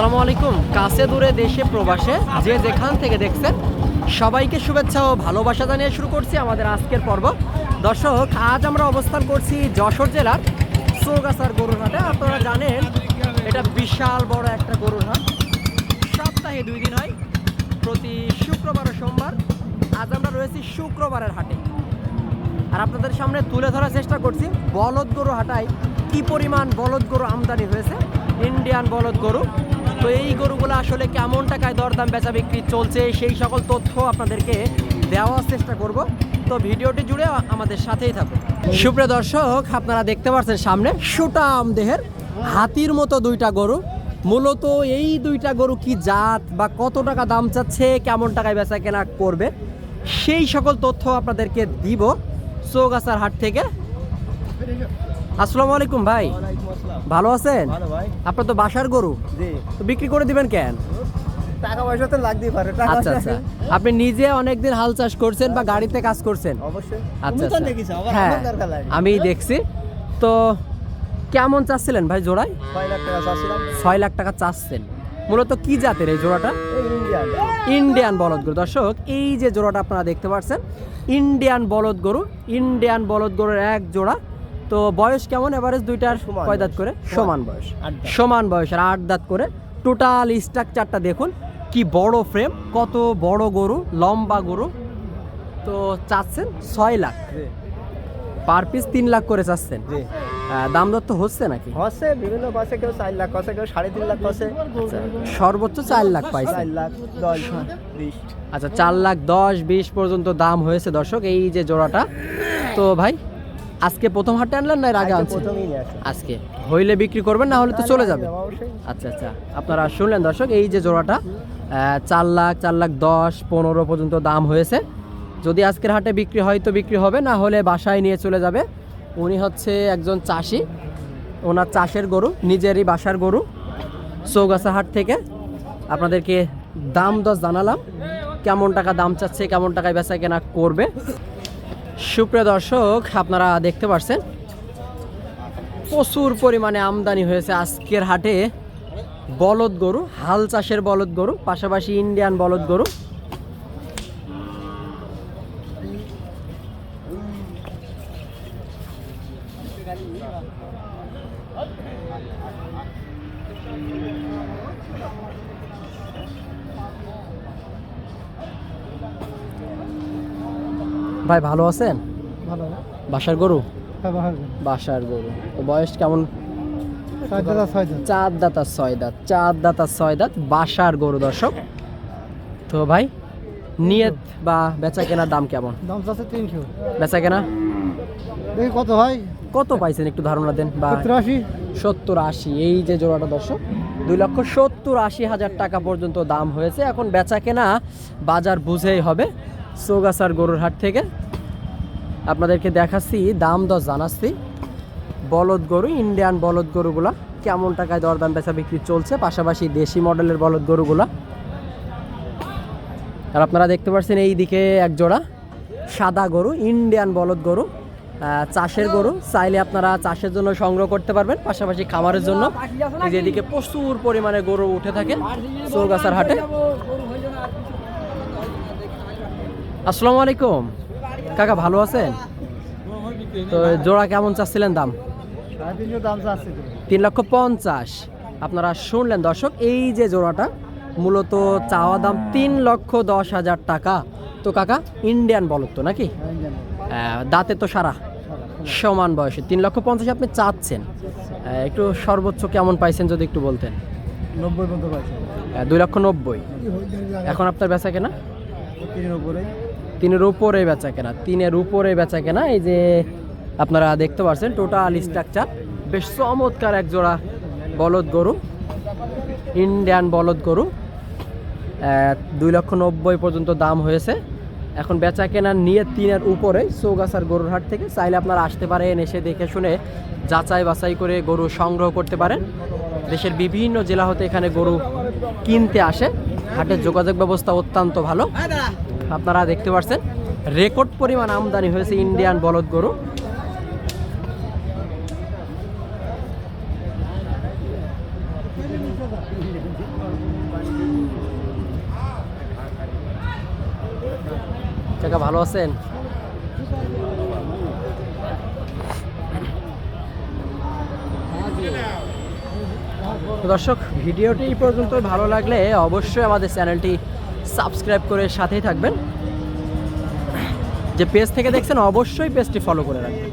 আসসালামু আলাইকুম। কাছে দূরে দেশে প্রবাসে যে যেখান থেকে দেখছেন, সবাইকে শুভেচ্ছা ও ভালোবাসা জানিয়ে শুরু করছি আমাদের আজকের পর্ব। দর্শক, আজ আমরা অবস্থান করছি যশোর জেলার চৌগাছার গরুর হাটে। আপনারা জানেন, এটা বিশাল বড় একটা গরুর হাট। সপ্তাহে দুই দিন হয়, প্রতি শুক্রবার ও সোমবার। আজ আমরা রয়েছি শুক্রবারের হাটে। আর আপনাদের সামনে তুলে ধরার চেষ্টা করছি, বলদ গরু হাটায় কি পরিমাণ বলদ গরু আমদানি হয়েছে? ইন্ডিয়ান বলদ গরু। তো এই গরুগুলো আসলে কেমন টাকায় দরদাম বেচা বিক্রি চলছে? সেই সকল তথ্য আপনাদেরকে দেওয়ার চেষ্টা করব। তো ভিডিওটি জুড়ে আমাদের সাথেই থাকুন। সুপ্রিয় দর্শক, আপনারা দেখতে পাচ্ছেন সামনে সুটাম দেহের হাতির মতো দুইটা গরু। মূলত এই দুইটা গরু কি জাত বা কত টাকা দাম চাচ্ছে, কেমন টাকায় বেচা কেনা করবে, সেই সকল তথ্য আপনাদেরকে দিব চৌগাছার হাট থেকে। আসসালামু আলাইকুম ভাই। ভালো আছেন? আপনার তো বাসার গরু। তো বিক্রি করে দিবেন কেন? টাকা পয়সা তো লাগতেই পারে আচ্ছা আচ্ছা। আপনি নিজে অনেকদিন হাল চাষ করছেন বা গাড়িতে কাজ করছেন? অবশ্যই। আচ্ছা আচ্ছা। হ্যাঁ আমি দেখছি। তো কেমন চাচ্ছিলেন ভাই জোড়ায়? ছয় লাখ টাকা চাচ্ছিলাম। ছয় লাখ টাকা চাচ্ছেন। মূলত কি জাতের এই জোড়াটা? ইন্ডিয়ান। ইন্ডিয়ান বলদ গরু। দর্শক এই যে জোড়াটা আপনারা দেখতে পাচ্ছেন ইন্ডিয়ান বলদ গরু ইন্ডিয়ান বলদ গরুর এক জোড়া। তো বয়স কেমন? এভারেজ দুইটার কয় দাঁত করে? সমান। বয়স। সমান বয়স বয়সের আট দাঁত করে। টোটাল স্ট্রাকচারটা দেখুন কি বড় ফ্রেম কত বড় গরু লম্বা গরু। তো চাচ্ছেন ছয় লাখ। পার পিস তিন লাখ করে চাচ্ছেন। দাম দর তো হচ্ছে নাকি? হচ্ছে বিভিন্ন বাসে কেউ চার লাখ কষে কেউ সাড়ে তিন লাখ কষে আচ্ছা, সর্বোচ্চ চার লাখ পাইছে। চার লাখ দশ বিশ। আচ্ছা চার লাখ দশ বিশ পর্যন্ত দাম হয়েছে দর্শক এই যে জোড়াটা। তো ভাই আজকে প্রথম হাটে আনলেন না এর আগে আনছেন? আজকে। হইলে বিক্রি করবেন না হলে তো চলে যাবে। আচ্ছা আচ্ছা আপনারা শুনলেন দর্শক এই যে জোড়াটা চার লাখ চার লাখ দশ পনেরো পর্যন্ত দাম হয়েছে। যদি আজকের হাটে বিক্রি হয় তো বিক্রি হবে না হলে বাসায় নিয়ে চলে যাবে। উনি হচ্ছে একজন চাষি। ওনার চাষের গরু নিজেরই বাসার গরু চৌগাছা হাট থেকে। আপনাদেরকে দাম দশ জানালাম। কেমন টাকা দাম চাচ্ছে কেমন টাকায় বেচা কেনা করবে। সুপ্রিয় দর্শক, আপনারা দেখতে পাচ্ছেন প্রচুর পরিমাণে আমদানি হয়েছে আজকের হাটে বলদ গরু, হাল চাষের বলদ গরু, পাশাপাশি ইন্ডিয়ান বলদ গরু। ভাই ভালো আছেন? ভালো। বাসার গরু? হ্যাঁ বাসার গরু। তো বয়স কেমন? চার দাঁত ছয় দাঁত। চার দাঁত ছয় দাঁত। বাসার গরু দর্শক। তো ভাই নিয়ত বা বেচা কেনার দাম কেমন? দাম চাচ্ছে তিনশো। বেচা কেনা? দেখি কত হয়। কত পাইছেন একটু ধারণা দেন বা সত্তর আশি এই যে জোড়াটা দর্শক দুই লক্ষ সত্তর আশি হাজার টাকা পর্যন্ত দাম হয়েছে। এখন বেচা কেনা বাজার বুঝেই হবে। চৌগাছার গরুর হাট থেকে আপনাদেরকে দেখাচ্ছি, দাম দর জানাচ্ছি। বলদ গরু, ইন্ডিয়ান বলদ গরুগুলা কেমন টাকায় দরদাম বেচা বিক্রি চলছে? পাশাপাশি দেশি মডেলের বলদ গরুগুলা। আর আপনারা দেখতে পাচ্ছেন এই দিকে এক জোড়া সাদা গরু, ইন্ডিয়ান বলদ গরু। চাষের গরু, চাইলে আপনারা চাষের জন্য সংগ্রহ করতে পারবেন, পাশাপাশি খামারের জন্য। এই যে এদিকে প্রচুর পরিমাণে গরু উঠে থাকে চৌগাছার হাটে। আসসালামু আলাইকুম। কাকা ভালো আছেন? তো জোড়া কেমন চাচ্ছিলেন দাম? তিন লক্ষ পঞ্চাশ। আপনারা শুনলেন দর্শক এই যে জোড়াটা মূলত চাওয়া দাম তিন লক্ষ দশ হাজার টাকা। তো কাকা ইন্ডিয়ান বলত তো নাকি? দাঁতে তো সারা সমান বয়সে। তিন লক্ষ পঞ্চাশ আপনি চাচ্ছেন। একটু সর্বোচ্চ কেমন পাইছেন যদি একটু বলতেন? নব্বই আহ, দুই লক্ষ নব্বই। এখন আপনার বেচা কেনা? তিনের উপরে বেচা কেনা, তিনের উপরে বেচা কেনা, এই যে আপনারা দেখতে পাচ্ছেন টোটাল স্ট্রাকচার বেশ চমৎকার এক জোড়া বলদ গরু ইন্ডিয়ান বলদ গরু। দুই লক্ষ নব্বই পর্যন্ত দাম হয়েছে। এখন বেচা কেনার নিয়ে তিনের উপরে চৌগাছার গরুর হাট থেকে চাইলে আপনারা আসতে পারেন, এসে দেখে শুনে যাচাই বাছাই করে গরু সংগ্রহ করতে পারেন। দেশের বিভিন্ন জেলা হতে এখানে গরু কিনতে আসে। হাটের যোগাযোগ ব্যবস্থা অত্যন্ত ভালো। আপনারা দেখতে পাচ্ছেন রেকর্ড পরিমাণ আমদানি হয়েছে ইন্ডিয়ান বলদ গরু। ভালো আছেন? দর্শক, ভিডিওটি পর্যন্ত ভালো লাগলে অবশ্যই আমাদের চ্যানেলটি সাবস্ক্রাইব করে সাথেই থাকবেন। যে পেজ থেকে দেখছেন অবশ্যই পেজটি ফলো করে রাখবেন।